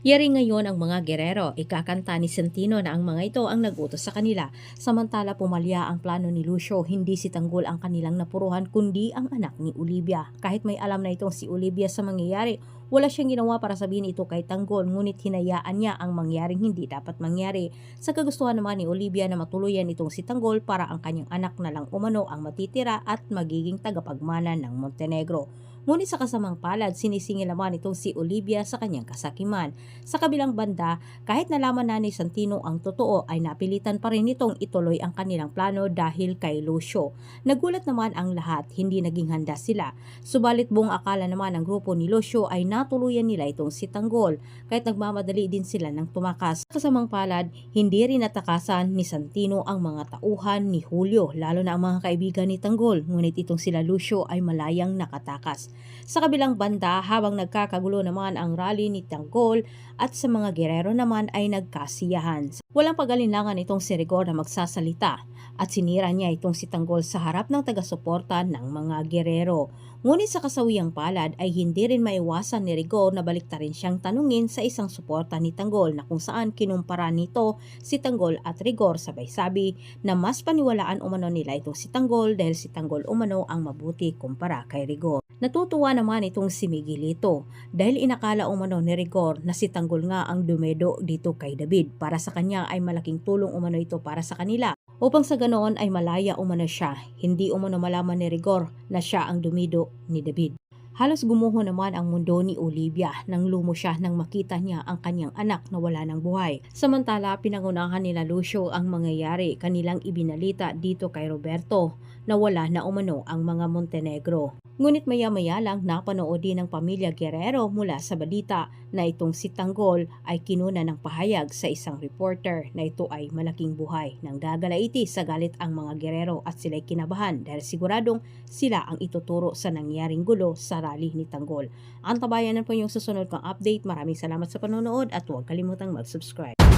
Yari ngayon ang mga gerero, ikakanta ni Santino na ang mga ito ang nagutos sa kanila. Samantala pumalya ang plano ni Lucio, hindi si Tanggol ang kanilang napuruhan kundi ang anak ni Olivia. Kahit may alam na itong si Olivia sa mangyayari, wala siyang ginawa para sabihin ito kay Tanggol ngunit hinayaan niya ang mangyaring hindi dapat mangyari. Sa kagustuhan naman ni Olivia na matuluyan itong si Tanggol para ang kanyang anak na lang umano ang matitira at magiging tagapagmana ng Montenegro. Ngunit sa kasamang palad, sinisingil naman itong si Olivia sa kanyang kasakiman. Sa kabilang banda, kahit nalaman na ni Santino ang totoo ay napilitan pa rin itong ituloy ang kanilang plano dahil kay Lucio. Nagulat naman ang lahat, hindi naging handa sila. Subalit buong akala naman ng grupo ni Lucio ay natuluyan nila itong si Tanggol kahit nagmamadali din sila ng tumakas. Sa kasamang palad, hindi rin natakasan ni Santino ang mga tauhan ni Julio, lalo na ang mga kaibigan ni Tanggol, ngunit itong sila Lucio ay malayang nakatakas. Sa kabilang banda, habang nagkakagulo naman ang rally ni Tanggol at sa mga gerero naman ay nagkasiyahan. Walang pagalinlangan itong si Rigor na magsasalita at sinira niya itong si Tanggol sa harap ng taga-suporta ng mga gerero. Ngunit sa kasawiyang palad ay hindi rin maiwasan ni Rigor na baliktarin siyang tanungin sa isang suporta ni Tanggol na kung saan kinumpara nito si Tanggol at Rigor sabay sabi na mas paniwalaan umano nila itong si Tanggol dahil si Tanggol umano ang mabuti kumpara kay Rigor. Natutuwa naman itong si Miguelito dahil inakala umano ni Rigor na si Tanggol nga ang dumedo dito kay David. Para sa kanya ay malaking tulong umano ito para sa kanila upang sa ganoon ay malaya umano siya. Hindi umano malaman ni Rigor na siya ang dumido ni David. Halos gumuho naman ang mundo ni Olivia nang lumo siya nang makita niya ang kanyang anak na wala ng buhay. Samantala, pinangunahan nila Lucio ang mangyayari kanilang ibinalita dito kay Roberto na wala na umano ang mga Montenegro. Ngunit maya-maya lang napanood din ng pamilya Guerrero mula sa balita na itong si Tanggol ay kinuna ng pahayag sa isang reporter na ito ay malaking buhay. Nang gagalaiti sa galit ang mga Guerrero at sila'y kinabahan dahil siguradong sila ang ituturo sa nangyaring gulo sa rally ni Tanggol. Ang tabayanan po yung susunod kong update. Maraming salamat sa panonood at huwag kalimutang mag-subscribe.